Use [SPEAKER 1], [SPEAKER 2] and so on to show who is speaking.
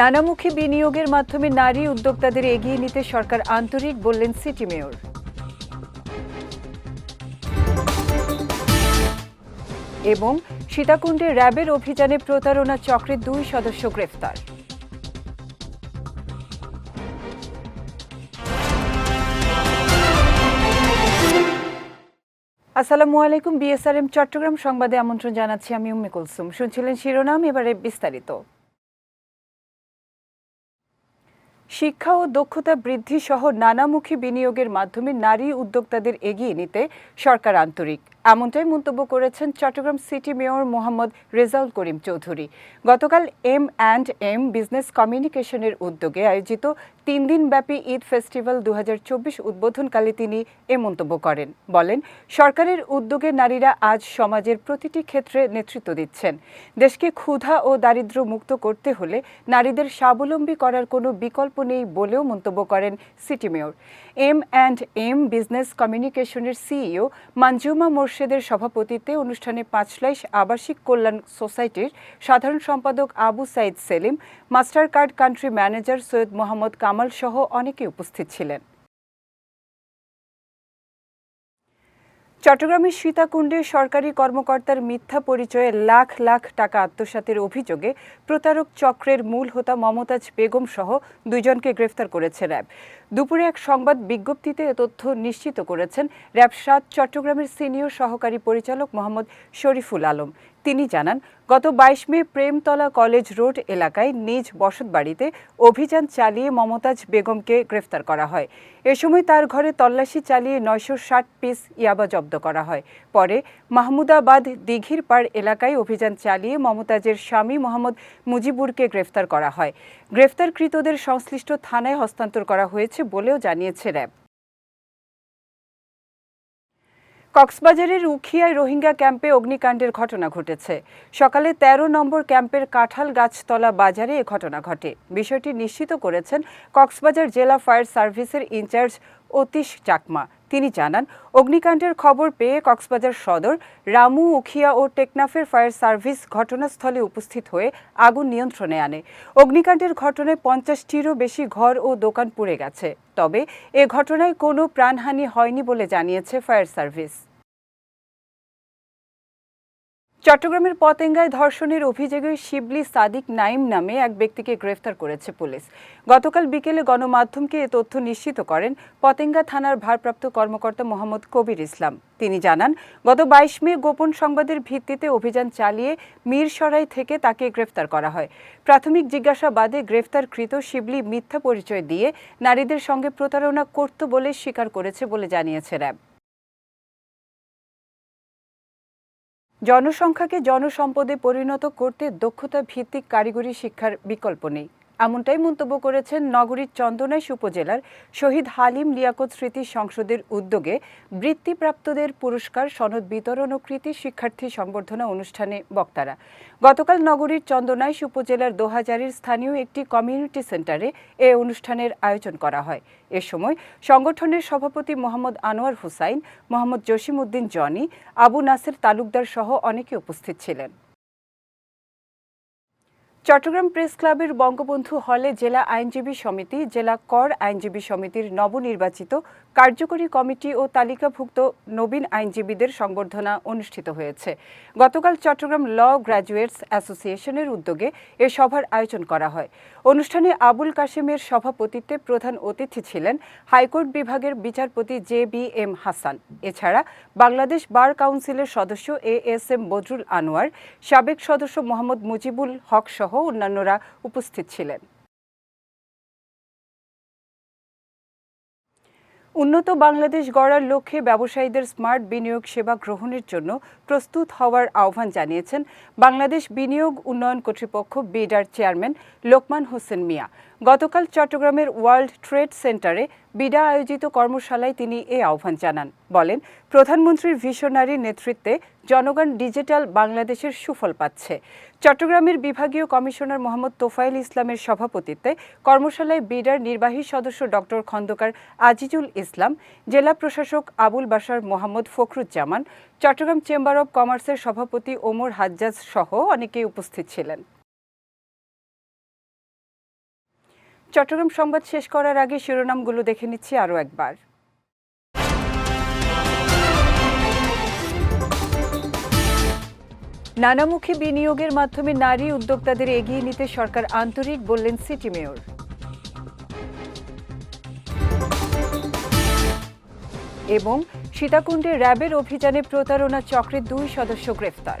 [SPEAKER 1] নানামুখী বিনিয়োগের মাধ্যমে নারী উদ্যোক্তাদের এগিয়ে নিতে সরকার আন্তরিক বললেন সিটি মেয়র। এবং সীতাকুণ্ডে র্যাবের অভিযানে প্রতারণা চক্রের দুই সদস্য গ্রেফতার। আসসালামু আলাইকুম, বিএসআরএম চট্টগ্রাম সংবাদে আমন্ত্রণ জানাচ্ছি আমি উম্মে কুলসুম। শুনছিলেন শিরোনাম, এবারে বিস্তারিত। শিক্ষা ও দক্ষতা বৃদ্ধি সহ নানামুখী বিনিয়োগের মাধ্যমে নারী উদ্যোক্তাদের এগিয়ে নিতে সরকার আন্তরিক। এমনটাই মন্তব্য করেছেন চট্টগ্রাম সিটি মেয়র মোহাম্মদ রেজাউল করিম চৌধুরী। গতকাল এম অ্যান্ড এম বিজনেস কমিউনিকেশনের উদ্যোগে আয়োজিত তিন দিনব্যাপী ঈদ ফেস্টিভ্যাল দু উদ্বোধনকালে তিনি এ মন্তব্য করেন। বলেন, সরকারের উদ্যোগে নারীরা আজ সমাজের প্রতিটি ক্ষেত্রে নেতৃত্ব দিচ্ছেন। দেশকে ক্ষুধা ও দারিদ্র্য মুক্ত করতে হলে নারীদের স্বাবলম্বী করার কোনো বিকল্প নেই বলেও মন্তব্য করেন city mayor. M and M business কমিউনিকেশনের সিইও মঞ্জুমা মোর্শেদের সভাপতিত্বে অনুষ্ঠানে পাঁচলাইশ আবাসিক কল্যাণ সোসাইটির সাধারণ সম্পাদক Abu Sayeed Selim master card country manager Syed Mohammad Kamal সহ অনেকে উপস্থিত ছিলেন। চট্টগ্রামের সীতাকুণ্ডে সরকারি কর্মকর্তার মিথ্যা পরিচয়ে লাখ লাখ টাকা আত্মসাতের অভিযোগে প্রতারক চক্রের মূল হোতা মমতাজ বেগম সহ দুইজনকে গ্রেফতার করেছে র্যাব। দুপুরে এক সংবাদ বিজ্ঞপ্তিতে তথ্য নিশ্চিত করেছেন র্যাব সাত চট্টগ্রামের সিনিয়র সহকারী পরিচালক মোহাম্মদ শরীফুল আলম। তিনি জানান, গত বাইশ মে প্রেমতলা কলেজ রোড এলাকায় নিজ বসতবাড়িতে অভিযান চালিয়ে মমতাজ বেগমকে গ্রেফতার করা হয়। এ সময় তার ঘরে তল্লাশি চালিয়ে নয়শো ষাট পিস ইয়াবা জব্দ করা হয়। পরে মাহমুদাবাদ দিঘির পাড় এলাকায় অভিযান চালিয়ে মমতাজের স্বামী মোহাম্মদ মুজিবুরকে গ্রেফতার করা হয়। গ্রেফতারকৃতদের সংশ্লিষ্ট থানায় হস্তান্তর করা হয়েছে বলেও জানিয়েছে র্যাব। কক্সবাজারের উখিয়ায় রোহিঙ্গা ক্যাম্পে অগ্নিকাণ্ডের ঘটনা ঘটেছে। সকালে ১৩ নম্বর ক্যাম্পের কাঁঠাল গাছতলা বাজারে এ ঘটনা ঘটে। বিষয়টি নিশ্চিত করেছেন কক্সবাজার জেলা ফায়ার সার্ভিসের ইনচার্জ অতীশ চাকমা। তিনি জানান, অগ্নিকাণ্ডের খবর পেয়ে কক্সবাজার সদর, রামু, উখিয়া ও টেকনাফের ফায়ার সার্ভিস ঘটনাস্থলে উপস্থিত হয়ে আগুন নিয়ন্ত্রণে আনে। অগ্নিকাণ্ডের ঘটনায় পঞ্চাশটিরও বেশি ঘর ও দোকান পুড়ে গেছে। তবে এ ঘটনায় কোনো প্রাণহানি হয়নি বলে জানিয়েছে ফায়ার সার্ভিস। চট্টগ্রামের পতেঙ্গায় ধর্ষণের অভিযোগে শিবলি সাদিক নাইম নামে এক ব্যক্তিকে গ্রেফতার করেছে পুলিশ। গতকাল বিকেলে গণমাধ্যমকে এ তথ্য নিশ্চিত করেন পতেঙ্গা থানার ভারপ্রাপ্ত কর্মকর্তা মোহাম্মদ কবির ইসলাম। তিনি জানান, গত বাইশ মে গোপন সংবাদের ভিত্তিতে অভিযান চালিয়ে মিরসরাই থেকে তাকে গ্রেফতার করা হয়। প্রাথমিক জিজ্ঞাসাবাদে গ্রেফতারকৃত শিবলি মিথ্যা পরিচয় দিয়ে নারীদের সঙ্গে প্রতারণা করত বলে স্বীকার করেছে বলে জানিয়েছে র্যাব। জনসংখ্যাকে জনসম্পদে পরিণত করতে দক্ষতা ভিত্তিক কারিগরি শিক্ষার বিকল্প নেই। এমনটাই মন্তব্য করেছেন নগরীর চন্দনাইশ উপজেলার শহীদ হালিম লিয়াকত স্মৃতি সংসদের উদ্যোগে বৃত্তিপ্রাপ্তদের পুরস্কার, সনদ বিতরণ ও কৃতি শিক্ষার্থী সংবর্ধনা অনুষ্ঠানে বক্তারা। গতকাল নগরীর চন্দনাইশ উপজেলার দোহাজারির স্থানীয় একটি কমিউনিটি সেন্টারে এ অনুষ্ঠানের আয়োজন করা হয়। এ সময় সংগঠনের সভাপতি মোহাম্মদ আনোয়ার হুসাইন, মোহাম্মদ জসিম উদ্দিন জনি, আবু নাসের তালুকদার সহ অনেকে উপস্থিত ছিলেন। চট্টগ্রাম প্রেস ক্লাবের বঙ্গবন্ধু হলে জেলা আইনজীবী সমিতি জেলা কর আইনজীবী সমিতির নবনির্বাচিত কার্যকরী কমিটি ও তালিকাভুক্ত নবীন আইনজীবীদের সংবর্ধনা অনুষ্ঠিত হয়েছে। গতকাল চট্টগ্রাম ল গ্র্যাজুয়েটস অ্যাসোসিয়েশনের উদ্যোগে এ সভার আয়োজন করা হয়। অনুষ্ঠানে আবুল কাশেমের সভাপতিত্বে প্রধান অতিথি ছিলেন হাইকোর্ট বিভাগের বিচারপতি জে বি এম হাসান। এছাড়া বাংলাদেশ বার কাউন্সিলের সদস্য A S M Badrul Anwar, সাবেক সদস্য মোহাম্মদ মুজিবুল হক সহ অন্যান্যরা উপস্থিত ছিলেন। উন্নত বাংলাদেশ গড়ার লক্ষ্যে ব্যবসায়ীদের স্মার্ট বিনিয়োগ সেবা গ্রহণের জন্য প্রস্তুত হওয়ার আহ্বান জানিয়েছেন বাংলাদেশ বিনিয়োগ উন্নয়ন কর্তৃপক্ষ বিডার চেয়ারম্যান লোকমান হোসেন মিয়া। গতকাল চট্টগ্রামের ওয়ার্ল্ড ট্রেড সেন্টারে বিডা আয়োজিত কর্মশালায় তিনি এ আহ্বান জানান। বলেন, প্রধানমন্ত্রীর ভিশনারি নেতৃত্বে জনগণ ডিজিটাল বাংলাদেশের সুফল পাচ্ছে। চট্টগ্রামের বিভাগীয় কমিশনার মোহাম্মদ তোফাইল ইসলামের সভাপতিত্বে কর্মশালায় বিডার নির্বাহী সদস্য ডক্টর খন্দকার আজিজুল ইসলাম, জেলা প্রশাসক আবুল বাসার মোহাম্মদ ফখরুজ্জামান, চট্টগ্রাম চেম্বার অব কমার্সের সভাপতি ওমর হাজ্জাজ সহ অনেকেই উপস্থিত ছিলেন। চট্টগ্রাম সংবাদ শেষ করার আগে শিরোনামগুলো দেখে নিচ্ছি আরও একবার। নানামুখী বিনিয়োগের মাধ্যমে নারী উদ্যোক্তাদের এগিয়ে নিতে সরকার আন্তরিক বললেন সিটি মেয়র। এবং সীতাকুণ্ডে র্যাবের অভিযানে প্রতারণা চক্রের দুই সদস্য গ্রেফতার।